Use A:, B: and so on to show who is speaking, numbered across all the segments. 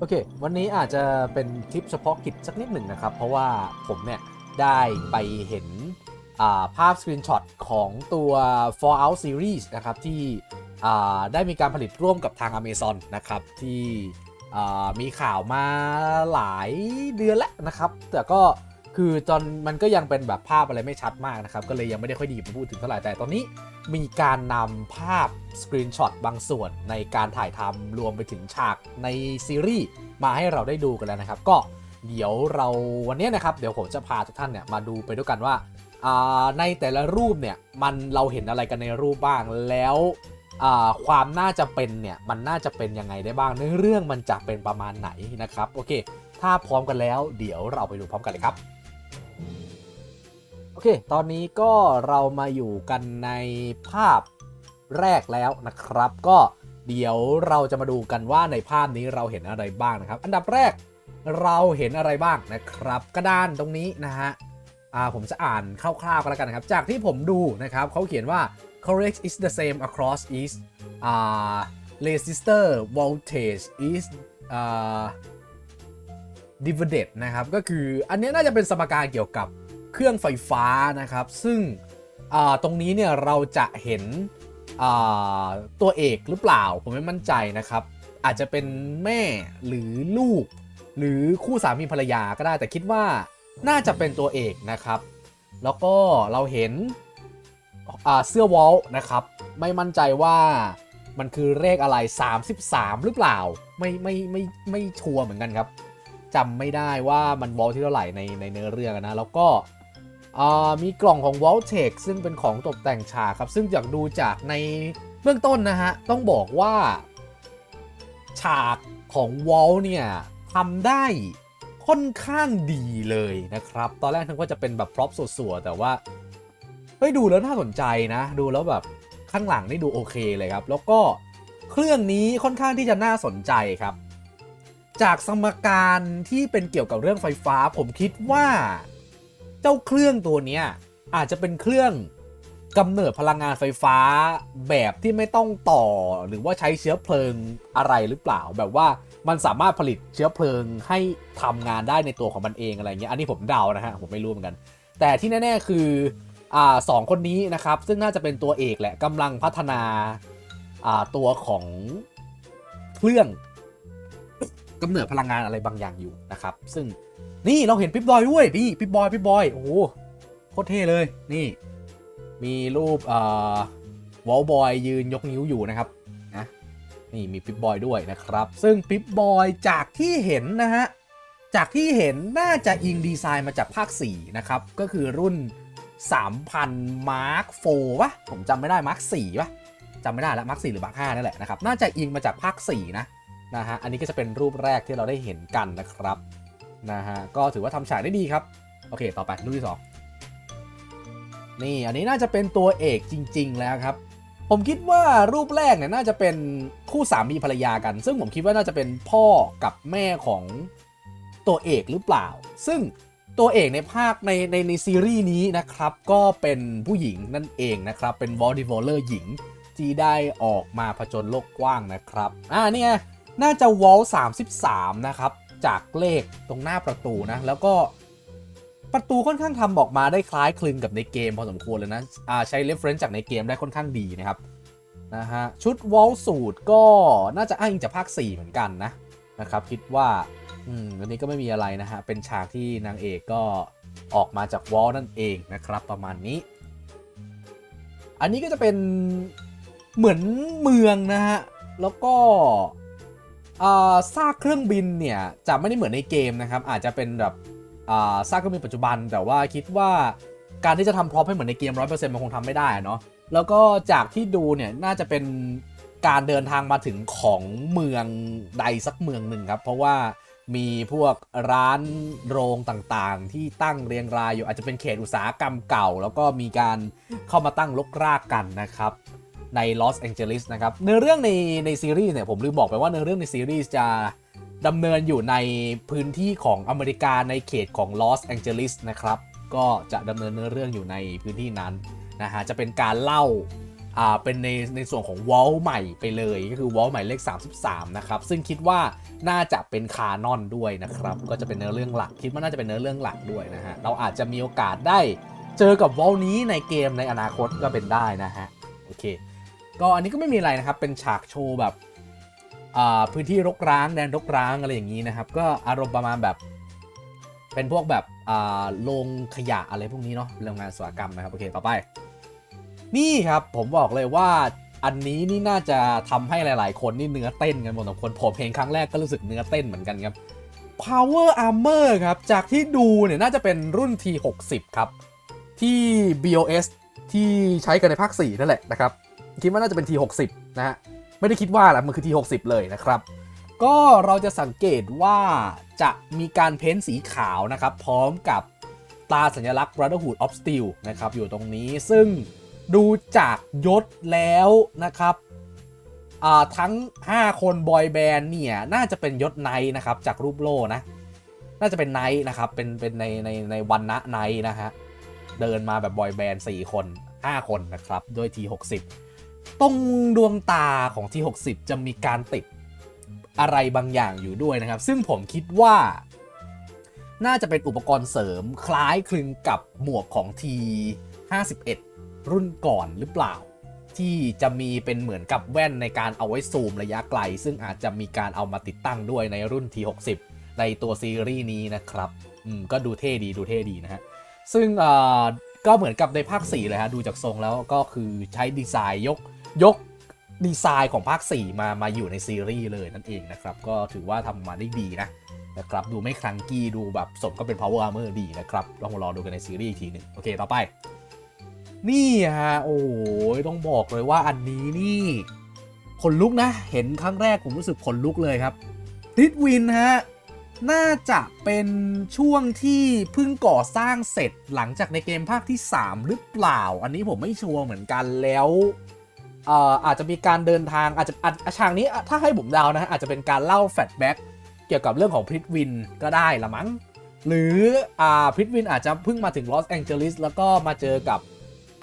A: โอเค วันนี้อาจจะเป็นคลิปเฉพาะกิจสักนิดหนึ่งนะครับ เพราะว่าผมเนี่ยได้ไปเห็นาภาพสกรีนช็อตของตัว Fallout Series นะครับ ที่ได้มีการผลิตร่วมกับทาง Amazon นะครับ ที่มีข่าวมาหลายเดือนแล้วนะครับ แต่ก็ คือตอนมันก็ยังเป็นแบบภาพอะไรไม่ชัดมากนะครับ ก็เลยยังไม่ได้ค่อยดีมาพูดถึงเท่าไหร่แต่ตอนนี้มีการนำภาพสกรีนช็อตบางส่วนในการถ่ายทำรวมไปถึงฉากในซีรีส์มาให้เราได้ดูกันแล้วนะครับ ก็เดี๋ยวเราวันนี้นะครับ เดี๋ยวผมจะพาทุกท่านเนี่ยมาดูไปด้วยกันว่าในแต่ละรูปเนี่ยมันเราเห็นอะไรกันในรูปบ้างแล้วความน่าจะเป็นเนี่ยมันน่าจะเป็นยังไงได้บ้างเนื้อเรื่องมันจะเป็นประมาณไหนนะครับโอเค ถ้าพร้อมกันแล้ว เดี๋ยวเราไปดูพร้อมกันเลยครับ อเค ตอนนี้ก็เรามาอยู่กันในภาพแรกแล้วนะครับ ก็เดี๋ยวเราจะมาดูกันว่าในภาพนี้เราเห็นอะไรบ้างนะครับ อันดับแรกเราเห็นอะไรบ้างนะครับ กระดานตรงนี้นะฮะอ่าผมจะอ่านคร่าวๆกันแล้วกันนะครับ จากที่ผมดูนะครับเขาเขียนว่า correct is the same across east อ่า resistor voltage is อ่า divided นะครับ ก็คืออันนี้น่าจะเป็นสมการเกี่ยวกับ เครื่องไฟฟ้านะครับ ซึ่งตรงนี้เนี่ยเราจะเห็นตัวเอกหรือเปล่า ผมไม่มั่นใจนะครับ อาจจะเป็นแม่หรือลูก หรือคู่สามีภรรยาก็ได้แต่คิดว่าน่าจะเป็นตัวเอกนะครับ แล้วก็เราเห็นเสื้อวอลนะครับ ไม่มั่นใจว่ามันคือเลขอะไร 33 หรือเปล่า ไม่ไม่ไม่ไม่ชัวร์เหมือนกันครับจำไม่ได้ว่ามันวอลที่เท่าไหร่ในในเนื้อเรื่องนะ แล้วก็ มีกล่องของ v o l t e c ซึ่งเป็นของตกแต่งฉากครับ ซึ่งจากดูจากในเบื้องต้นนะฮะ ต้องบอกว่า ฉากของ w a l เนี่ยทำได้ค่อนข้างดีเลยนะครับ ตอนแรกนึกว่าจะเป็นแบบพร็อพสัวๆแต่ว่าเฮ้ยดูแล้วน่าสนใจนะ ดูแล้วแบบข้างหลังนี่ดูโอเคเลยครับ แล้วก็เครื่องนี้ค่อนข้างที่จะน่าสนใจครับ จากสมการที่เป็นเกี่ยวกับเรื่องไฟฟ้า ผมคิดว่า เจ้าเครื่องตัวเนี้ยอาจจะเป็นเครื่องกำเนิดพลังงานไฟฟ้าแบบที่ไม่ต้องต่อหรือว่าใช้เชื้อเพลิงอะไรหรือเปล่า แบบว่ามันสามารถผลิตเชื้อเพลิงให้ทำงานได้ในตัวของมันเองอะไรเงี้ยอันนี้ผมเดานะฮะผมไม่รู้เหมือนกัน แต่ที่แน่ ๆ คืออ่าสองคนนี้นะครับ ซึ่งน่าจะเป็นตัวเอกแหละกำลังพัฒนาอ่าตัวของเครื่อง กำเนิดพลังงานอะไรบางอย่างอยู่นะครับ ซึ่งนี่เราเห็นปิ๊บบอยด้วยนี่ปิ๊บบอยปิ๊บบอยโอ้โหโคตรเท่เลยนี่ มีรูปเอ่อวอลบอยยืนยกนิ้วอยู่นะครับนะนี่มีปิ๊บบอยด้วยนะครับ ซึ่งปิ๊บบอยจากที่เห็นนะฮะจากที่เห็นน่าจะอิงดีไซน์มาจากภาค 4 นะครับ ก็คือรุ่น 3,000 Mark 4ปะผมจำไม่ได้ Mark 4ปะจำไม่ได้แล้ว Mark 4หรือ Mark 5นั่นแหละนะครับ น่าจะอิงมาจากภาค 4 นะ นะฮะอันนี้ก็จะเป็นรูปแรกที่เราได้เห็นกันนะครับนะฮะก็ถือว่าทำฉากได้ดีครับ โอเค ต่อไปรูปที่ 2 นี่อันนี้น่าจะเป็นตัวเอกจริง ๆ แล้วครับ ผมคิดว่ารูปแรกเนี่ยน่าจะเป็นคู่สามีภรรยากัน ซึ่งผมคิดว่าน่าจะเป็นพ่อกับแม่ของตัวเอกหรือเปล่า ซึ่งตัวเอกในภาคในในในซีรีส์นี้นะครับ ก็เป็นผู้หญิงนั่นเองนะครับ เป็นวอลดิวอลเลอร์หญิงที่ได้ออกมาผจญโลกกว้างนะครับ อ่าเนี่ย น่าจะวอล33 นะครับ จากเลขตรงหน้าประตูนะ แล้วก็ประตูค่อนข้างทำออกมาได้คล้ายคลึงกับในเกมพอสมควรเลยนะอ่าใช้ reference จากในเกมได้ค่อนข้างดีนะครับนะฮะชุดวอลสูตรก็น่าจะอ้างอิงจากภาค 4 เหมือนกันนะนะครับคิดว่าอืมวันนี้ก็ไม่มีอะไรนะฮะ เป็นฉากที่นางเอกก็ออกมาจากวอลนั่นเองนะครับประมาณนี้ อันนี้ก็จะเป็นเหมือนเมืองนะฮะ แล้วก็ ซากเครื่องบินเนี่ยจะไม่ได้เหมือนในเกมนะครับอาจจะเป็นแบบอ่าซากเครื่องบินปัจจุบัน แต่ว่าคิดว่าการที่จะทำพร็อพให้เหมือนในเกม100%มันคงทำไม่ได้เนาะแล้วก็จากที่ดูเนี่ยน่าจะเป็นการเดินทางมาถึงของเมืองใดสักเมืองหนึ่งครับ เพราะว่ามีพวกร้านโรงต่างๆ ที่ตั้งเรียงรายอยู่อาจจะเป็นเขตอุตสาหกรรมเก่า แล้วก็มีการเข้ามาตั้งลกรากกันนะครับ ในลอสแองเจลิสนะครับเนื้อเรื่องในในซีรีส์เนี่ยผมลืมบอกไปว่าเนื้อเรื่องในซีรีส์จะดำเนินอยู่ในพื้นที่ของอเมริกาในเขตของลอสแองเจลิสนะครับก็จะดำเนินเนื้อเรื่องอยู่ในพื้นที่นั้นนะฮะจะเป็นการเล่าอ่าเป็นในในส่วนของวอลใหม่ไปเลยก็คือวอลใหม่เลข 33 นะครับซึ่งคิดว่าน่าจะเป็นคานอนด้วยนะครับก็จะเป็นเนื้อเรื่องหลักคิดว่าน่าจะเป็นเนื้อเรื่องหลักด้วยนะฮะเราอาจจะมีโอกาสได้เจอกับวอลนี้ในเกมในอนาคตก็เป็นได้นะฮะโอเค ก็อันนี้ก็ไม่มีอะไรนะครับ เป็นฉากโชว์แบบพื้นที่รกร้างแดนรกร้างอะไรอย่างนี้นะครับ ก็อารมณ์ประมาณแบบ เป็นพวกแบบโรงขยะอะไรพวกนี้เนาะโรงงานอุตสาหกรรมนะครับ โอเค ต่อไป นี่ครับผมบอกเลยว่าอันนี้นี่น่าจะทำให้หลาย ๆ คนนี่เนื้อเต้นกันหมดทุกคนผมเห็นครั้งแรกก็รู้สึกเนื้อเต้นเหมือนกันครับ Power Armor ครับ จากที่ดูเนี่ยน่าจะเป็นรุ่น T60 ครับ ที่ BOS ที่ใช้กันในภาค 4 นั่นแหละนะครับ คิดว่าน่าจะเป็น T60 นะฮะ ไม่ได้คิดว่าแหละมันคือ T60 เลยนะครับ ก็เราจะสังเกตว่าจะมีการเพ้นสีขาวนะครับ พร้อมกับตาสัญลักษณ์ Brotherhood of Steel นะครับ อยู่ตรงนี้ซึ่งดูจากยศแล้วนะครับอ่าทั้ง 5 คนบอยแบนด์เนี่ยน่าจะเป็นยศไนนะครับ จากรูปโล่นะ น่าจะเป็นไนนะครับ เป็นเป็นในในในวันนะไนนะฮะ เดินมาแบบบอยแบนด์4คน 5 คนนะครับ ด้วย T60 ตรงดวงตาของ T60 จะมีการติดอะไรบางอย่างอยู่ด้วยนะครับ ซึ่งผมคิดว่า น่าจะเป็นอุปกรณ์เสริมคล้ายคลึงกับหมวกของ T51 รุ่นก่อนหรือเปล่า ที่จะมีเป็นเหมือนกับแว่นในการเอาไว้ซูมระยะไกล ซึ่งอาจจะมีการเอามาติดตั้งด้วยในรุ่น T60 ในตัวซีรีส์นี้นะครับอืมก็ดูเท่ดีดูเท่ดีนะฮะ ซึ่งเอ่อก็เหมือนกับในภาค 4 เลยฮะ ดูจากทรงแล้วก็คือใช้ดีไซน์ยก ยกดีไซน์ของภาค 4 มามาอยู่ในซีรีส์เลยนั่นเองนะครับ ก็ถือว่าทำมาได้ดีนะนะครับดูไม่คลังกี้ดูแบบสมก็เป็น power armor ดีนะครับลองรอดูกันในซีรีส์อีกทีหนึ่งโอเคต่อไป นี่ฮะโอ้ยต้องบอกเลยว่าอันนี้นี่ขนลุกนะ เห็นครั้งแรกผมรู้สึกขนลุกเลยครับทิดวินฮะน่าจะเป็นช่วงที่เพิ่งก่อสร้างเสร็จหลังจากในเกมภาคที่ 3 หรือเปล่า อันนี้ผมไม่ชัวร์เหมือนกันแล้ว เอ่ออาจจะมีการเดินทางอาจจะอาฉากนี้ถ้าให้ผมเดานะฮะอาจจะเป็นการเล่าแฟลชแบ็กเกี่ยวกับเรื่องของพริตวินก็ได้ละมั้ง หรืออ่าพริตวินอาจจะเพิ่งมาถึงลอสแองเจลิสแล้วก็มาเจอกับ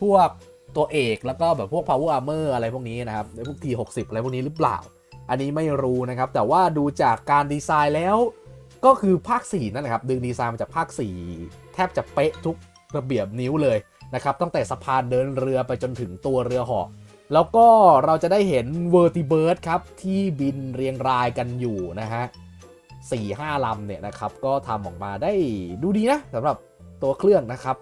A: พวกตัวเอกแล้วก็แบบพวก power armor อะไรพวกนี้นะครับในพวก T60 อะไรพวกนี้หรือเปล่า อันนี้ไม่รู้นะครับ แต่ว่าดูจากการดีไซน์แล้ว ก็คือภาค 4 นั่นแหละครับ ดึงดีไซน์มาจากภาค 4 แทบจะเป๊ะทุกระเบียบนิ้วเลยนะครับตั้งแต่สะพานเดินเรือไปจนถึงตัวเรือหาะ แล้วก็เราจะได้เห็น Vertibird ครับ ที่บินเรียงรายกันอยู่นะฮะ4 5ลำเนี่ยนะครับ ก็ทำออกมาได้ดูดีนะสำหรับตัวเครื่องนะครับ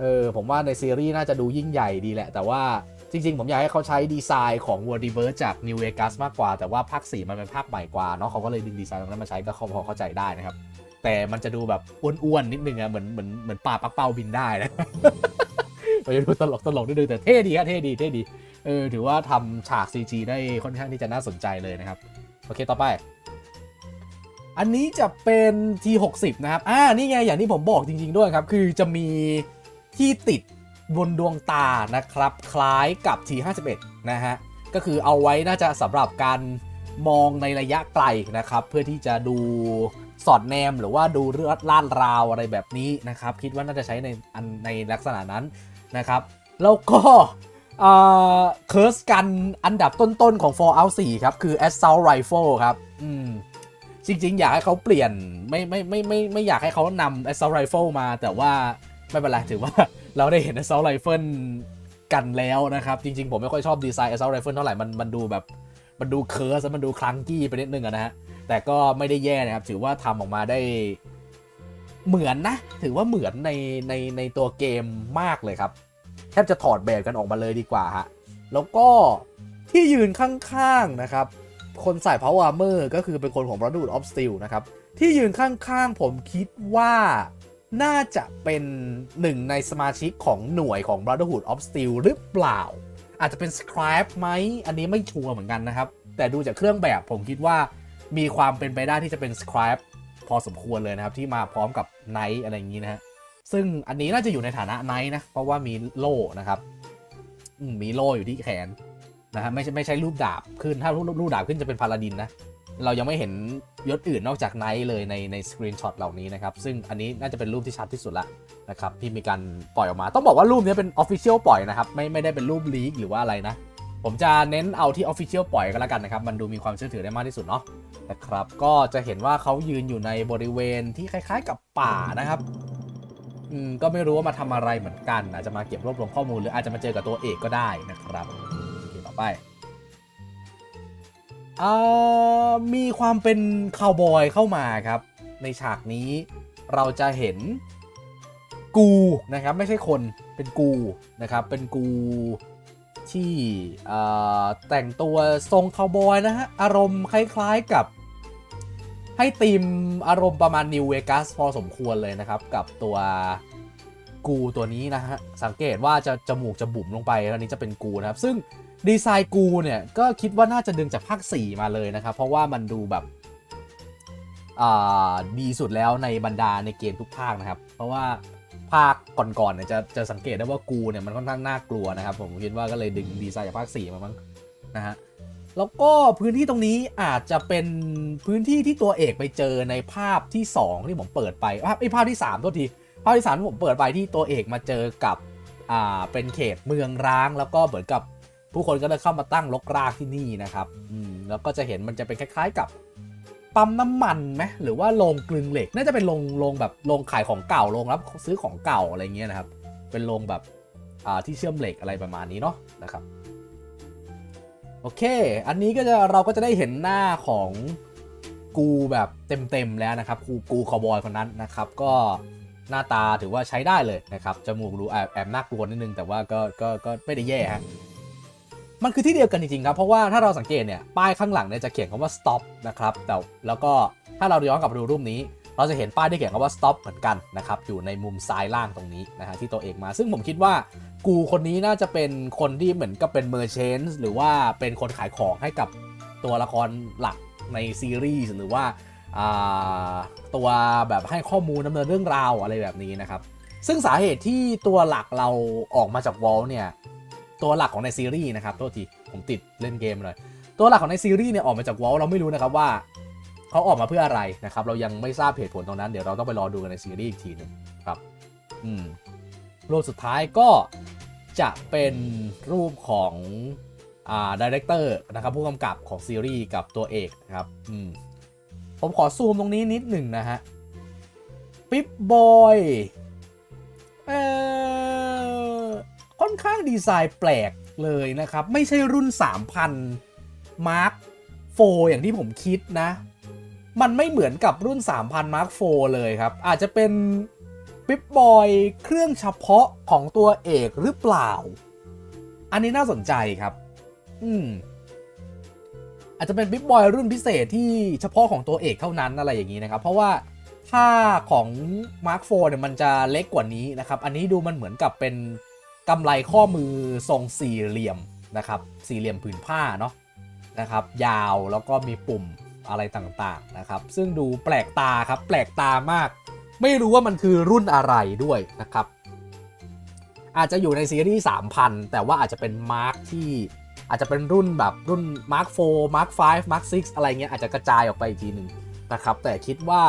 A: เออผมว่าในซีรีส์น่าจะดูยิ่งใหญ่ดีแหละ แต่ว่าจริงๆ ผมอยากให้เขาใช้ดีไซน์ของ w o r d i b i r d จาก New Vegas มากกว่า แต่ว่าภาค4มันเป็นภาคใหม่กว่าเนาะเขาก็เลยดึงดีไซน์ตรงนั้นมาใช้ก็พอเข้าใจได้นะครับ แต่มันจะดูแบบอ้วนๆนิดนึงอะเหมือนเหมือนเหมือนปลาปักเป้าบินได้นะ มันจะดูตลกตลกนิดนึงแต่เท่ดีครับเท่ดีเท่ดีเออถือว่าทำฉาก CG ได้ค่อนข้างที่จะน่าสนใจเลยนะครับ โอเคต่อไป อันนี้จะเป็น T60 นะครับ อ่า นี่ไง อย่างที่ผมบอกจริง ๆ ด้วยครับ คือจะมีที่ติดบนดวงตานะครับ คล้ายกับ T51 นะฮะ ก็คือเอาไว้น่าจะสำหรับการมองในระยะไกลนะครับ เพื่อที่จะดูสอดแนมหรือว่าดูเลือดล่านราวอะไรแบบนี้นะครับ คิดว่าน่าจะใช้ในอันในลักษณะนั้น นะครับ แล้วก็เคิร์สกันอันดับต้นๆของ Fallout 4 ครับ คือ Assault Rifle ครับอืมจริงๆ อยากให้เขาเปลี่ยนไม่ไม่ไม่ไม่ไม่อยากให้เขานำ assault rifle มา แต่ว่าไม่เป็นไรถือว่าเราได้เห็น assault rifle กันแล้วนะครับ จริงๆ ผมไม่ค่อยชอบดีไซน์ assault rifle เท่าไหร่มันมันดูแบบ มันดูเคิร์สมันดูคลังกี้ไปนิดนึงนะฮะ แต่ก็ไม่ได้แย่นะครับ ถือว่าทำออกมาได้ เหมือนนะ ถือว่าเหมือนในในในตัวเกมมากเลยครับ แทบจะถอดแบบกันออกมาเลยดีกว่าฮะ แล้วก็ที่ยืนข้างๆนะครับ คนใส่ power armor ก็คือเป็นคนของ Brotherhood of Steel นะครับ ที่ยืนข้างๆผมคิดว่าน่าจะเป็นหนึ่งในสมาชิกของหน่วยของ Brotherhood of Steel หรือเปล่า อาจจะเป็น Scribe ไหม อันนี้ไม่ชัวร์เหมือนกันนะครับ แต่ดูจากเครื่องแบบผมคิดว่ามีความเป็นไปได้ที่จะเป็น Scribe พอสมควรเลยนะครับที่มาพร้อมกับ Knight อะไรอย่างนี้นะฮะซึ่งอันนี้น่าจะอยู่ในฐานะ Knight นะเพราะว่ามีโล่นะครับมีโล่อยู่ที่แขนนะฮะไม่ใช่ไม่ใช่รูปดาบขึ้นถ้ารูปรูปดาบขึ้นจะเป็นพาลาดินนะเรายังไม่เห็นยศอื่นนอกจากไนท์เลยในในสกรีนช็อตเหล่านี้นะครับ ซึ่งอันนี้น่าจะเป็นรูปที่ชัดที่สุดละนะครับที่มีการปล่อยออกมา ต้องบอกว่ารูปนี้เป็น Official ปล่อยนะครับ ไม่ไม่ได้เป็นรูปลีกหรือว่าอะไรนะ ผมจะเน้นเอาที่ Official ปล่อยก็แล้วกันนะครับ มันดูมีความเชื่อถือได้มากที่สุดเนาะนะครับ ก็จะเห็นว่าเขายืนอยู่ในบริเวณที่คล้ายๆ กับป่านะครับอืมก็ไม่รู้ว่ามาทำอะไรเหมือนกัน อาจจะมาเก็บรวบรวมข้อมูลหรืออาจจะมาเจอกับตัวเอกก็ได้นะครับโอเคต่อไปอ่ามีความเป็นคาวบอยเข้ามาครับ ในฉากนี้เราจะเห็นกูนะครับ ไม่ใช่คนเป็นกูนะครับ เป็นกู ที่แต่งตัวทรงคาวบอยนะฮะ อารมณ์คล้ายๆกับ ให้ธีมอารมณ์ประมาณนิวเวกัสพอสมควรเลยนะครับ กับตัวกูตัวนี้นะฮะ สังเกตว่าจะจมูกจะบุ๋มลงไปแล้วนี้จะเป็นกูนะครับ ซึ่งดีไซน์กูเนี่ย ก็คิดว่าน่าจะดึงจากภาค 4 มาเลยนะครับ เพราะว่ามันดูแบบดีสุดแล้วในบรรดาในเกมทุกภาคนะครับ เพราะว่า ภาคก่อนๆเนี่ยจะจะสังเกตได้ว่ากูเนี่ยมันค่อนข้างน่ากลัวนะครับ ผมคิดว่าก็เลยดึงดีไซน์จากภาค4มามั้งนะฮะแล้วก็พื้นที่ตรงนี้อาจจะเป็นพื้นที่ที่ตัวเอกไปเจอในภาพที่ 2 ที่ผมเปิดไปภาพไอ้ภาพที่3ตัวทีภาพที่3ที่ผมเปิดไปที่ตัวเอกมาเจอกับอ่าเป็นเขตเมืองร้าง แล้วก็เหมือนกับผู้คนก็เลยเข้ามาตั้งรกรากที่นี่นะครับอืมแล้วก็จะเห็นมันจะเป็นคล้าย ๆ กับ ปั๊มน้ำมันไหมหรือว่าโรงกลึงเหล็ก น่าจะเป็นโรงโรงแบบโรงขายของเก่าโรงรับซื้อของเก่าอะไรเงี้ยนะครับ เป็นโรงแบบอ่าที่เชื่อมเหล็กอะไรประมาณนี้เนาะนะครับโอเค อันนี้ก็จะเราก็จะได้เห็นหน้าของกูแบบเต็มๆแล้วนะครับกูกูคาวบอยคนนั้นนะครับก็หน้าตาถือว่าใช้ได้เลยนะครับจมูกดูแอบแอบน่ากลัวนิดนึงแต่ว่าก็ก็ก็ไม่ได้แย่ฮะ มันคือที่เดียวกันจริงๆครับเพราะว่าถ้าเราสังเกตเนี่ยป้ายข้างหลังเนี่ยจะเขียนคำว่า stop นะครับแต่แล้วก็ถ้าเราย้อนกลับดูรูปนี้ เราจะเห็นป้ายที่เขียนคำว่า stop เหมือนกันนะครับอยู่ในมุมซ้ายล่างตรงนี้นะฮะที่ตัวเอกมา ซึ่งผมคิดว่ากูคนนี้น่าจะเป็นคนที่เหมือนกับเป็นเมอร์เชนส์หรือว่าเป็นคนขายของให้กับตัวละครหลักในซีรีส์หรือว่าอ่าตัวแบบให้ข้อมูลดำเนินเรื่องราวอะไรแบบนี้นะครับซึ่งสาเหตุที่ตัวหลักเราออกมาจากวอลเนี่ย ตัวหลักของในซีรีส์นะครับโทษทีผมติดเล่นเกมเลย ตัวหลักของในซีรีส์เนี่ยออกมาจากวอลเราไม่รู้นะครับว่าเขาออกมาเพื่ออะไรนะครับ เรายังไม่ทราบเหตุผลตรงนั้นเดี๋ยวเราต้องไปรอดูกันในซีรีส์อีกทีหนึ่งครับอืมรูปสุดท้ายก็จะเป็นรูปของอ่าดีเรคเตอร์นะครับผู้กำกับของซีรีส์กับตัวเอกนะครับอืมผมขอซูมตรงนี้นิดหนึ่งนะฮะ ปิ๊บบอย เออ ค่อนข้างดีไซน์แปลกเลยนะครับ ไม่ใช่รุ่น 3,000 Mark 4 อย่างที่ผมคิดนะ มันไม่เหมือนกับรุ่น 3,000 Mark 4 เลยครับ อาจจะเป็นปิ๊บบอยเครื่องเฉพาะของตัวเอกหรือเปล่า อันนี้น่าสนใจครับ อืม อาจจะเป็นปิ๊บบอยรุ่นพิเศษที่เฉพาะของตัวเอกเท่านั้นอะไรอย่างนี้นะครับ เพราะว่าถ้าของ Mark 4เนี่ยมันจะเล็กกว่านี้นะครับ อันนี้ดูมันเหมือนกับเป็น กำไลข้อมือทรงสี่เหลี่ยมนะครับ สี่เหลี่ยมผืนผ้าเนาะนะครับ ยาวแล้วก็มีปุ่มอะไรต่างๆนะครับ ซึ่งดูแปลกตาครับ แปลกตามาก ไม่รู้ว่ามันคือรุ่นอะไรด้วยนะครับ อาจจะอยู่ในซีรีส์3,000 แต่ว่าอาจจะเป็นมาร์คที่อาจจะเป็นรุ่นแบบรุ่น Mark 4 Mark 5 Mark 6 อะไรเงี้ยอาจจะกระจายออกไปอีกทีหนึ่งนะครับ แต่คิดว่า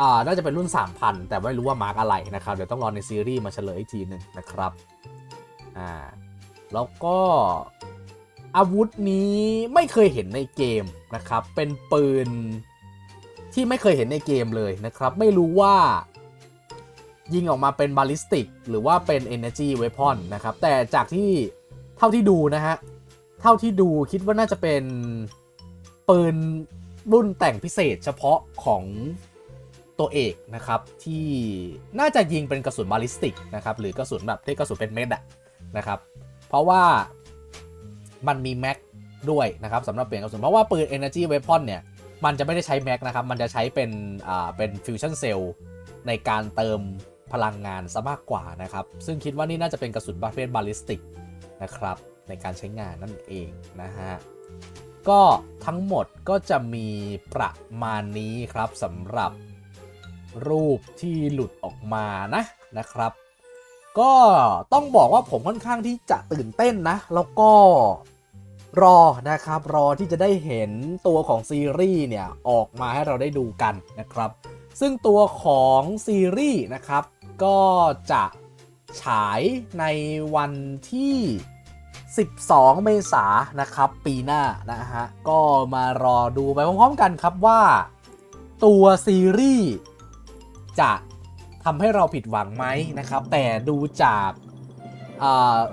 A: อ่าน่าจะเป็นรุ่น 3,000 แต่ไม่รู้ว่ามาร์กอะไรนะครับ เดี๋ยวต้องรอในซีรีส์มาเฉลยอีกทีหนึ่งนะครับ อ่าแล้วก็อาวุธนี้ไม่เคยเห็นในเกมนะครับ เป็นปืนที่ไม่เคยเห็นในเกมเลยนะครับ ไม่รู้ว่ายิงออกมาเป็นบาลิสติก หรือว่าเป็น Energy Weapon นะครับ แต่จากที่เท่าที่ดูนะฮะ เท่าที่ดูคิดว่าน่าจะเป็นปืนรุ่นแต่งพิเศษเฉพาะของตัวเอกนะครับ ที่น่าจะยิงเป็นกระสุนบาลิสติกนะครับ หรือกระสุนแบบที่กระสุนเป็นเม็ดอะ นะครับ เพราะว่ามันมีแม็กด้วยนะครับสำหรับเปลี่ยนกระสุน เพราะว่าปืน Energy Weapon เนี่ย มันจะไม่ได้ใช้แม็กนะครับ มันจะใช้เป็นอ่าเป็นฟิวชั่นเซลล์ในการเติมพลังงานซะมากกว่านะครับ ซึ่งคิดว่านี่น่าจะเป็นกระสุนประเภทบาลิสติกนะครับ ในการใช้งานนั่นเองนะฮะก็ทั้งหมดก็จะมีประมาณนี้ครับสำหรับรูปที่หลุดออกมานะนะครับ ก็ต้องบอกว่าผมค่อนข้างที่จะตื่นเต้นนะ แล้วก็รอนะครับรอที่จะได้เห็นตัวของซีรีส์เนี่ย ออกมาให้เราได้ดูกันนะครับ ซึ่งตัวของซีรีส์นะครับ ก็จะฉายในวันที่ 12 เมษายนนะครับ ปีหน้านะฮะ ก็มารอดูไปพร้อมๆกันครับว่า ตัวซีรีส์จะ ทำให้เราผิดหวังไหมนะครับ แต่ดูจาก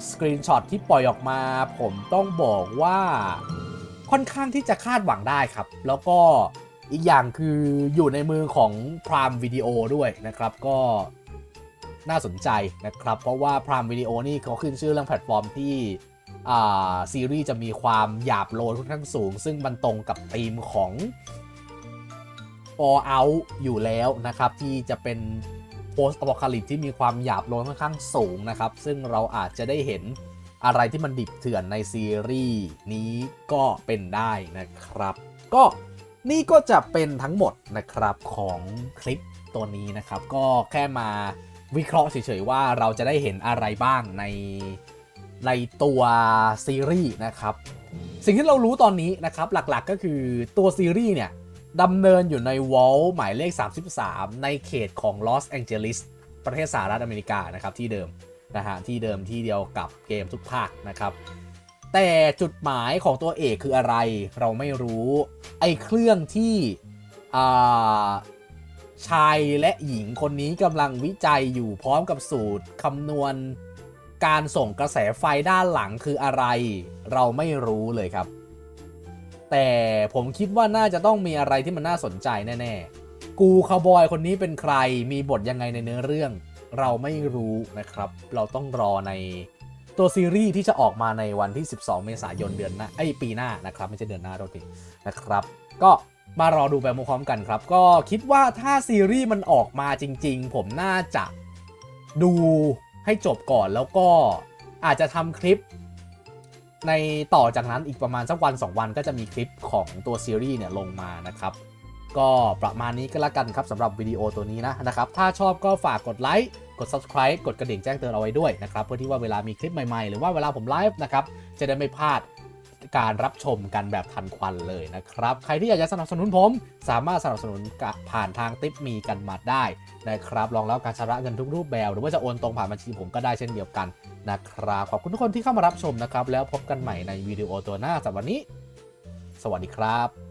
A: สกรีนช็อตที่ปล่อยออกมา ผมต้องบอกว่าค่อนข้างที่จะคาดหวังได้ครับ แล้วก็อีกอย่างคืออยู่ในมือของ Prime Video ด้วยนะครับ ก็น่าสนใจนะครับ เพราะว่า Prime Video นี่เขาขึ้นชื่อเรื่องแพลตฟอร์มที่ซีรีส์จะมีความหยาบโลนค่อนข้างสูง ซึ่งมันตรงกับธีมของ All Out อยู่แล้วนะครับ ที่จะเป็น Post Apocalypse ที่มีความหยาบโลนค่อนข้างสูงนะครับ ซึ่งเราอาจจะได้เห็นอะไรที่มันดิบเถื่อนในซีรีส์นี้ก็เป็นได้นะครับ ก็นี่ก็จะเป็นทั้งหมดนะครับของคลิปตัวนี้นะครับ ก็แค่มาวิเคราะห์เฉยๆว่าเราจะได้เห็นอะไรบ้างในในตัวซีรีส์นะครับ สิ่งที่เรารู้ตอนนี้นะครับหลักๆก็คือตัวซีรีส์เนี่ย ดำเนินอยู่ในวอลหมายเลข 33 ในเขตของลอสแองเจลิสประเทศสหรัฐอเมริกานะครับที่เดิมนะฮะที่เดิมที่เดียวกับเกมทุกภาคนะครับ แต่จุดหมายของตัวเอกคืออะไรเราไม่รู้ไอ้เครื่องที่ชายและหญิงคนนี้กำลังวิจัยอยู่พร้อมกับสูตรคำนวณการส่งกระแสไฟด้านหลังคืออะไร เราไม่รู้เลยครับ แต่ผมคิดว่าน่าจะต้องมีอะไรที่มันน่าสนใจแน่ๆ กูคาบอยคนนี้เป็นใคร มีบทยังไงในเนื้อเรื่อง เราไม่รู้นะครับ เราต้องรอในตัวซีรีส์ที่จะออกมาในวันที่ 12 เมษายนเดือนหน้าไอปีหน้านะครับไม่ใช่เดือนหน้าโทษทีนะครับ ก็มารอดูไปพร้อมกันครับ ก็คิดว่าถ้าซีรีส์มันออกมาจริง ๆ ผมน่าจะดูให้จบก่อนแล้วก็อาจจะทำคลิป ในต่อจากนั้นอีกประมาณสักวัน 2 วันก็จะมีคลิปของตัวซีรีส์เนี่ยลงมานะครับ ก็ประมาณนี้ก็แล้วกันครับสำหรับวิดีโอตัวนี้นะนะครับ ถ้าชอบก็ฝากกดไลค์กด subscribe กดกระดิ่งแจ้งเตือนเอาไว้ด้วยนะครับ เพื่อที่ว่าเวลามีคลิปใหม่ๆ หรือว่าเวลาผมไลฟ์นะครับ จะได้ไม่พลาด การรับชมกันแบบทันควันเลยนะครับ ใครที่อยากจะสนับสนุนผม สามารถสนับสนุนผ่านทางติปมีกันมาได้นะครับลองแล้วการชำระเงินทุกรูปแบบ หรือว่าจะโอนตรงผ่านบัญชีผมก็ได้เช่นเดียวกันนะครับขอบคุณทุกคนที่เข้ามารับชมนะครับ แล้วพบกันใหม่ในวิดีโอตัวหน้าสำหรับวันนี้ สวัสดีครับ